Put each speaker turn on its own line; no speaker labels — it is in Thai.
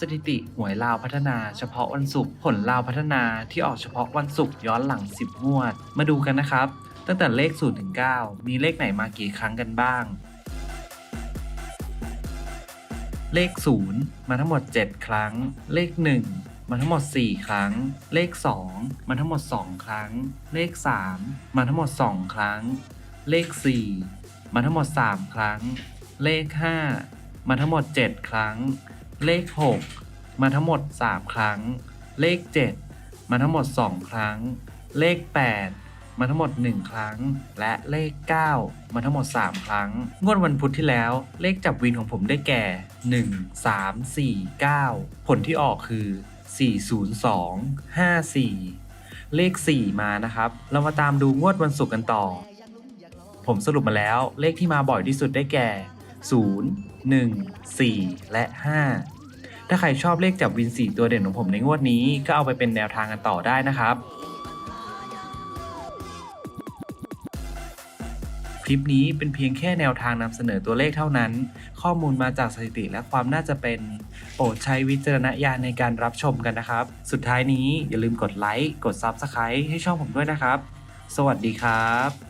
สถิติหวยลาวพัฒนาเฉพาะวันศุกร์ผลลาวพัฒนาที่ออกเฉพาะวันศุกร์ย้อนหลัง 10 งวด มาดูกันนะครับ ตั้งแต่เลข0ถึง9มีเลขไหนมากี่ครั้งกันบ้าง เลข 0 มาทั้งหมด 7 ครั้ง เลข 1 มาทั้งหมด 4 ครั้ง เลข 2 มาทั้งหมด 2 ครั้ง เลข 3 มาทั้งหมด 2 ครั้ง เลข 4 มาทั้งหมด 3 ครั้ง เลข 5 มาทั้งหมด 7 ครั้ง เลข 6 มาทั้งหมด 3 ครั้ง เลข 7 มาทั้งหมด 2 ครั้ง เลข 8 มาทั้งหมด 1 ครั้ง และเลข 9 มาทั้งหมด 3 ครั้ง งวดวันพุธที่แล้ว เลขจับวินของผมได้แก่ 1 3 4 9 ผลที่ออกคือ 402 54 เลข 4 มานะครับ เรามาตามดูงวดวันศุกร์กันต่อ ผมสรุปมาแล้วเลขที่มาบ่อยที่สุดได้แก่ 0 1 4 และ 5 ถ้าใครชอบเลขจับวิน 4 ตัวเด่นของผมในงวดนี้ก็เอาไปเป็นแนวทางกันต่อได้นะครับ คลิปนี้เป็นเพียงแค่แนวทางนำเสนอตัวเลขเท่านั้น ข้อมูลมาจากสถิติและความน่าจะเป็น โปรดใช้วิจารณญาณในการรับชมกันนะครับ สุดท้ายนี้อย่าลืมกดไลค์ กด Subscribe ให้ช่องผมด้วยนะครับ สวัสดีครับ